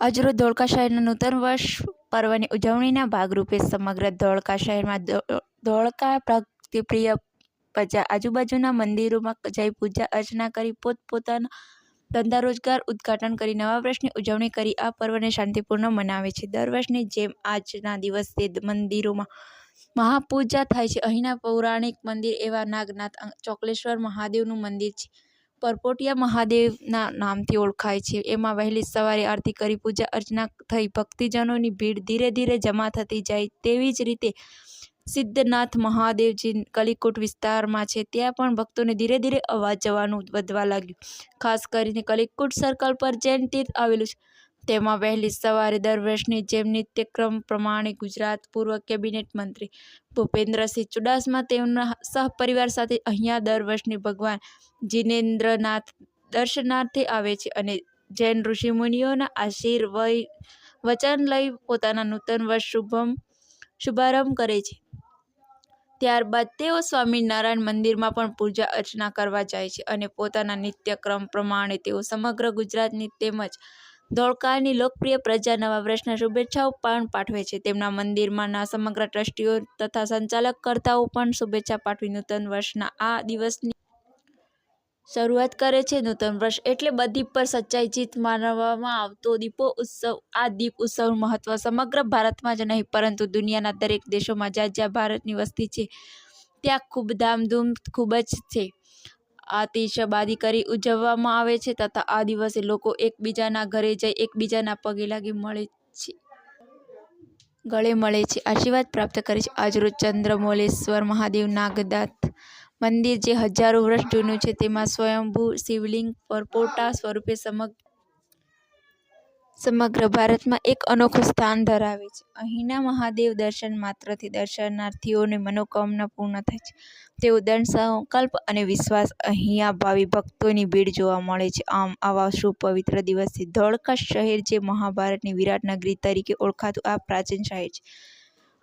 આજરોજ ધોળકા શહેરના નૂતન વર્ષ પર્વની ઉજવણીના ભાગરૂપે સમગ્ર ધોળકા શહેરમાં ધોળકા ભક્તિપ્રિય પ્રજા આજુબાજુના મંદિરોમાં જઈ પૂજા અર્ચના કરી પોતપોતાના ધંધા રોજગાર ઉદ્ઘાટન કરી નવા વર્ષની ઉજવણી કરી. આ પર્વને શાંતિપૂર્ણ મનાવે છે. દર વર્ષની જેમ આજના દિવસે મંદિરોમાં મહાપૂજા થાય છે. અહીંના પૌરાણિક મંદિર એવા નાગનાથ ચોકલેશ્વર મહાદેવનું મંદિર છે. પરપોટિયા મહાદેવના નામથી ઓળખાય છે. એમાં વહેલી સવારે આરતી કરી, પૂજા અર્ચના થઈ, ભક્તિજનોની ભીડ ધીરે ધીરે જમા થતી જાય તેવી જ રીતે સિદ્ધનાથ મહાદેવજી કલીકુટ વિસ્તારમાં છે. ત્યાં પણ ભક્તોને ધીરે ધીરે અવાજ જવાનું વધવા લાગ્યું. ખાસ કરીને કલીકુટ સર્કલ પર જૈન તીર્થ આવેલું છે. તેમાં વહેલી સવારે દર વર્ષની જેમ નિત્યક્રમ પ્રમાણે ગુજરાત પૂર્વ કેબિનેટ મંત્રી ભૂપેન્દ્રસિંહ ચુડાસમા તેમના સહપરિવાર સાથે અહીંયા દર વર્ષની ભગવાન જિનેન્દ્રનાથ દર્શનાર્થે આવે છે અને જૈન ઋષિમુનિઓના આશીર્વચન લઈ પોતાના નૂતન વર્ષ શુભમ, શુભારંભ કરે છે. ત્યારબાદ તેઓ સ્વામિનારાયણ મંદિરમાં પણ પૂજા અર્ચના કરવા જાય છે અને પોતાના નિત્યક્રમ પ્રમાણે તેઓ સમગ્ર ગુજરાતની તેમજ ધોળકાની લોકપ્રિય પ્રજા નવા વર્ષના શુભેચ્છાઓ પણ પાઠવે છે. તેમના મંદિરમાંના સમગ્ર ટ્રસ્ટીઓ તથા સંચાલક કર્તાઓ પણ શુભેચ્છા પાઠવી નૂતન વર્ષના આ દિવસની શરૂઆત કરે છે. નૂતન વર્ષ એટલે બધી પર સચ્ચાઈ જીત માનવામાં આવતો દીપો ઉત્સવ. આ દીપ ઉત્સવનું મહત્વ સમગ્ર ભારતમાં જ નહીં, પરંતુ દુનિયાના દરેક દેશોમાં જ્યાં જ્યાં ભારતની વસ્તી છે, ત્યાં ખૂબ ધામધૂમ ખૂબ જ છે. આતિશબાજી કરી ઉજવવામાં આવે છે તથા આ દિવસે લોકો એકબીજાના ઘરે જઈ એકબીજાના પગે લાગી મળે છે. ગળે મળે છે. આશીર્વાદ પ્રાપ્ત કરે છે. આજરોજ ચંદ્રમોલેશ્વર મહાદેવ નાગદાથ મંદિર જે હજારો વર્ષ જૂનું છે તેમાં સ્વયંભૂ શિવલિંગ પરપોટા સ્વરૂપે સમગ સમગ્ર ભારતમાં એક અનોખું સ્થાન ધરાવે છે. અહીંના મહાદેવ દર્શન માત્રથી દર્શનાર્થીઓની મનોકામના પૂર્ણ થાય છે. તેઓ દંડ, સંકલ્પ અને વિશ્વાસ અહીંયા ભાવિ ભક્તોની ભીડ જોવા મળે છે. આમ, આવા શુભ પવિત્ર દિવસે ધોળકા શહેર જે મહાભારતની વિરાટ નગરી તરીકે ઓળખાતું આ પ્રાચીન શહેર છે.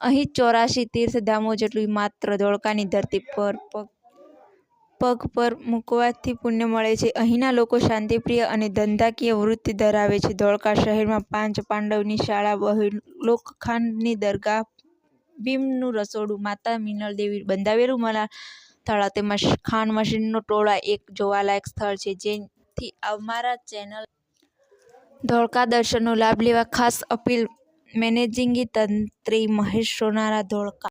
અહીં ચોરાશી તીર્થધામો જેટલું માત્ર ધોળકાની ધરતી પર પગ પર મૂકવાથી પુણ્ય મળે છે. અહીંના લોકો શાંતિપ્રિય અને ધંધાકીય વૃત્તિ ધરાવે છે. ધોળકા શહેરમાં પાંચ પાંડવની શાળા, બહુલોકખાનની દરગાહ, ભીમનું રસોડું, માતા મિનલ દેવી બંધાવેલું મના તળાવ તેમજ ખાંડ મશીનનો ટોળા એક જોવાલાયક સ્થળ છે. જેથી અમારા ચેનલ ધોળકા દર્શનનો લાભ લેવા ખાસ અપીલ મેનેજિંગી તંત્રી મહેશ સોનારા ધોળકા